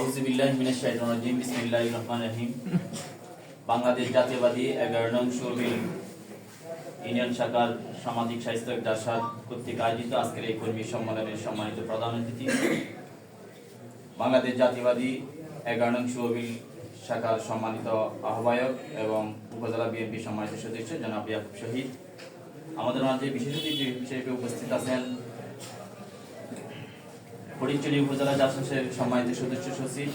আউযুবিল্লাহি মিনাশ শাইতানির রাজিম, বিসমিল্লাহির রহিম। বাংলাদেশ জাতীয়বাদী এগারো নং শোবিল ইউনিয়ন শাখার সামাজিক স্বাস্থ্য জাসাদ কর্তৃক আয়োজিত আজকের এই কর্মী সম্মেলনের সম্মানিত প্রধান অতিথি। বাংলাদেশ জাতীয়বাদী এগারো নং শোবিল শাখার সম্মানিত আহ্বায়ক এবং উপজেলা বিএনপি সম্মানিত সদস্য জনাব ইয়াকুব শহীদ। আমাদের মাঝে বিশেষ অতিথি হিসেবে উপস্থিত আছেন ফটিকচুরি উপজেলা জাসাসের সম্মানিত সদস্য সচিব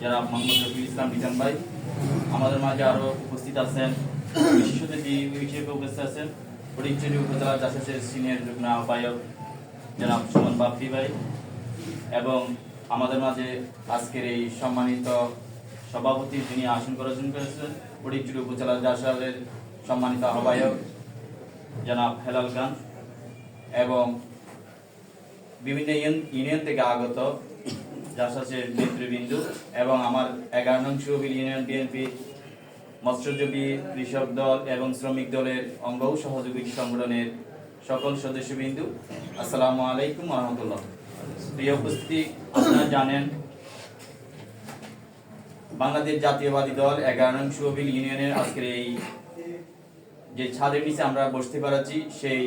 যারা মোহাম্মদ রফিউল ইসলাম বিজান ভাই। আমাদের মাঝে আরও উপস্থিত আছেন বিশেষ অতিথি হিসেবে উপস্থিত আছেন। ফটিকচুরি উপজেলা জাসাসের সিনিয়র যুগ্ম আহ্বায়ক জনাব সুমন বাপ্পি ভাই। এবং আমাদের মাঝে আজকের এই সম্মানিত সভাপতি যিনি আসন প্রদর্শন করেছেন ফটিকচুরি উপজেলা জাসাসের সম্মানিত আহ্বায়ক জনাব হেলাল খান। এবং বিভিন্ন ইউনিয়ন থেকে আগত জাসাসের নেতৃবৃন্দু এবং আমার এগারো নং সুবিল ইউনিয়ন বিএনপি, মৎস্যজীবী কৃষক দল এবং শ্রমিক দলের অঙ্গ সহযোগী সংগঠনের সকল সদস্যবৃন্দু, আসসালামু আলাইকুম রহমতুল্লাহ প্রিয় উপস্থিতি, আপনারা জানেন বাংলাদেশ জাতীয়বাদী দল এগারো নং সুবিল ইউনিয়নের আজকের এই যে ছাদের নিচে আমরা বসতে পারছি, সেই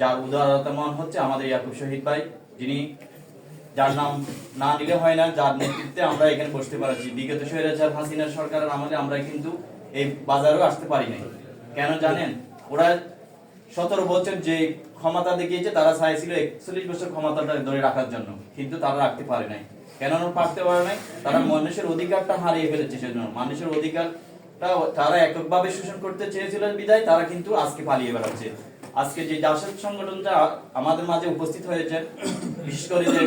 যার উদারতম হচ্ছে আমাদের ইয়াকুব শহীদ ভাই, যিনি যার নাম না নিলে হয় না, যার নেতৃত্বে আমরা এখানে বসতে পারছি। বিগত স্বৈরাচার হাসিনা সরকারের আমলে আমরা কিন্তু এই বাজারেও আসতে পারি নাই। কেন জানেন? ওরা সতেরো বছর যে ক্ষমতা দেখিয়েছে, তারা চাইছিল একচল্লিশ বছর ক্ষমতাটা ধরে রাখার জন্য, কিন্তু তারা রাখতে পারে নাই। কেন পারতে পারে নাই? তারা মানুষের অধিকারটা হারিয়ে ফেলেছে সেজন্য। মানুষের অধিকারটা তারা এককভাবে শোষণ করতে চেয়েছিল বিদায়, তারা কিন্তু আজকে পালিয়ে বেড়াচ্ছে। আজকে যে জাসদ সংগঠনটা আমাদের মাঝে উপস্থিত হয়েছে, বিশেষ করে যে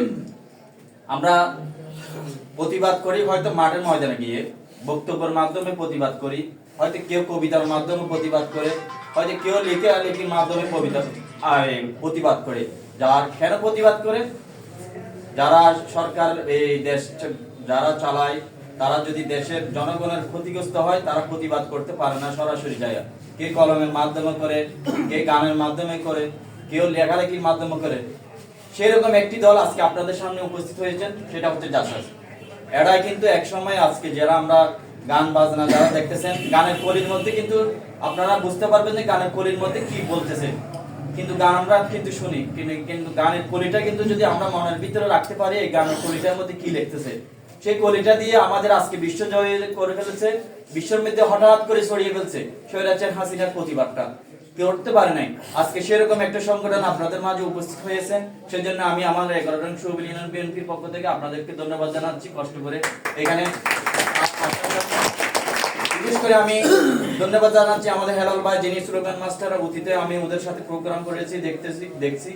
আমরা প্রতিবাদ করি, হয়তো মাঠের ময়দানে গিয়ে বক্তব্যের মাধ্যমে প্রতিবাদ করি, হয়তো কেউ কবিতার মাধ্যমে প্রতিবাদ করে, হয়তো কেউ লিখে লেখির মাধ্যমে কবিতা প্রতিবাদ করে। যার কেন প্রতিবাদ করে? যারা সরকার, এই দেশ যারা চালায় তারা যদি দেশের জনগণের ক্ষতিগ্রস্ত হয়, তারা প্রতিবাদ করতে পারে না সরাসরি যায় কে কলমের মাধ্যমে করে, কে গানের মাধ্যমে করে, কেউ লেখালেখির মাধ্যমে করে। সেরকম একটি দল আজকে আপনাদের সামনে উপস্থিত হয়েছেন, সেটা হচ্ছে জাসাস। এরাই কিন্তু এক সময় আজকে যারা আমরা গান বাজনা যারা দেখতেছেন, গানের কলির মধ্যে কিন্তু আপনারা বুঝতে পারবেন যে গানের কলির মধ্যে কি বলতেছে কিন্তু গান আমরা কিন্তু শুনি কিন্তু গানের কলিটা কিন্তু যদি আমরা মনের ভিতরে রাখতে পারি, এই গানের কলিটার মধ্যে কি লিখতেছে? সেই কলিটা দিয়ে আমাদের আজকে বিশ্ব জয় করে ফেলেছে। বিশ্বের মধ্যে হঠাৎ করে ছড়িয়ে ফেলছে স্বৈরাচার হাসিনার প্রতিবাদটা। করতে পারে নাই। আজকে সেরকম একটা সংগঠন আপনাদের মাঝে উপস্থিত সেজন্য আমি আমার এগারো সুবিল বিএনপির পক্ষ থেকে আপনাদেরকে ধন্যবাদ জানাচ্ছি। কষ্ট করে এখানে বিশেষ করে আমি ধন্যবাদ জানাচ্ছি আমাদের হেলাল ভাই, যিনি স্লোগান মাস্টার, অতীতে আমি ওদের সাথে প্রোগ্রাম করেছি, দেখতেছি, দেখছি।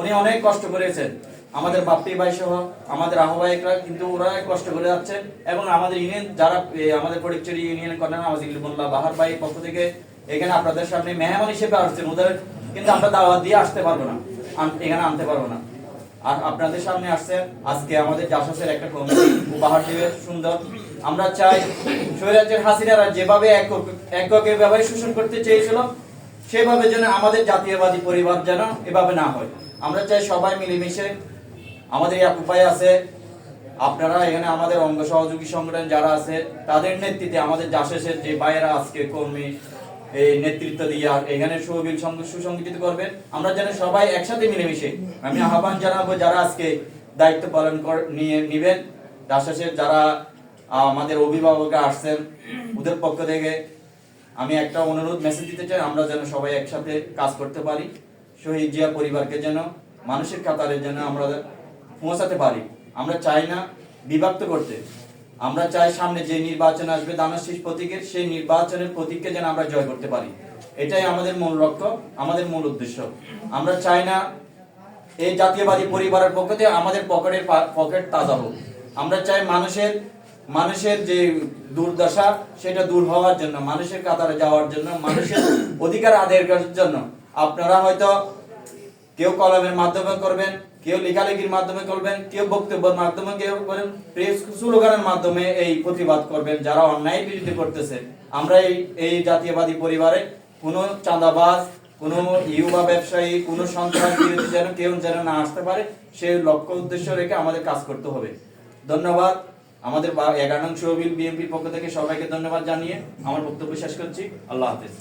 উনি অনেক কষ্ট করেছেন। আমাদের বাপ্পি ভাই সহ আমাদের আহ্বায়করা কিন্তু ওরা কষ্ট করে যাচ্ছে এবং আমাদের ইউনিয়ন যারা আমাদের ফটিকচুরি ইউনিয়ন কর্নার আমাদের ইলমুল্লাহ বাহার ভাই পক্ষ থেকে এখানে আপনাদের সামনে মেহমান হিসেবে আসছেন। ওদের কিন্তু আমরা দাওয়াত দিয়ে আসতে পারব না। এখানে আনতে পারব না। আর আপনাদের সামনে আসছে আজকে আমাদের জাসাসের একটা কমিটি উপহার দেবে, সুন্দর। আমরা চাই স্বৈরাজ্যের হাসিনারা যেভাবে একক এককে ব্যবহার শোষণ করতে চেয়েছিল, সেভাবে যেন আমাদের জাতীয়বাদী পরিবার যেন এভাবে না হয়। আমরা চাই সবাই মিলেমিশে আমাদের এক উপায় আছে। আপনারা এখানে আমাদের অঙ্গ সহযোগী সংগঠন যারা আছে, তাদের নেতৃত্বে আমাদের জাসেসের যে ভাইয়েরা আজকে কর্মী, এই নেতৃত্ব দিয়ে এখানে সংঘ সুসংগঠিত করবেন। আমরা যেন সবাই একসাথে মিলেমিশে। আমি আহ্বান জানাব যারা আজকে দায়িত্ব পালন নিয়ে নিবেন। জাসেসের যারা আমাদের অভিভাবকরা আসছেন ওদের পক্ষ থেকে আমি একটা অনুরোধ মেসেজ দিতে চাই। আমরা যেন সবাই একসাথে কাজ করতে পারি। শহীদ জিয়া পরিবারকে যেন, মানুষের কাতারে যেন আমরা পৌঁছাতে পারি। আমরা চাই না বিভক্ত করতে। আমরা চাই সামনে যে নির্বাচন আসবে, দানশীষ প্রতীকের, সেই নির্বাচনের প্রতীককে যেন আমরা জয় করতে পারি। এটাই আমাদের মূল লক্ষ্য, আমাদের মূল উদ্দেশ্য। আমরা চাই না এই জাতীয়বাদী পরিবারের পক্ষ থেকে আমাদের পকেটের পকেট তাজা হোক। আমরা চাই মানুষের মানুষের যে দুর্দশা, সেটা দূর হওয়ার জন্য, মানুষের কাতারে যাওয়ার জন্য, মানুষের অধিকার আদায়ের জন্য। আপনারা হয়তো কেউ কলমের মাধ্যমে করবেন, কেউ লেখালেখির মাধ্যমে করবেন, কেউ বক্তব্যের মাধ্যমে কেউ করেন প্রেস স্লোগানের মাধ্যমে এই প্রতিবাদ করবেন, যারা অন্যায় বিরুদ্ধে করতেছে। আমরা এই এই জাতীয়বাদী পরিবারে কোন চাঁদাবাজ, কোন ইউবা ব্যবসায়ী, কোন সন্ত্রাস বিরোধী যেন কেউ যেন না আসতে পারে সেই লক্ষ্য উদ্দেশ্য রেখে আমাদের কাজ করতে হবে। ধন্যবাদ। আমাদের এগারো নং বিএনপির পক্ষ থেকে সবাইকে ধন্যবাদ জানিয়ে আমার বক্তব্য শেষ করছি। আল্লাহ হাফিজ।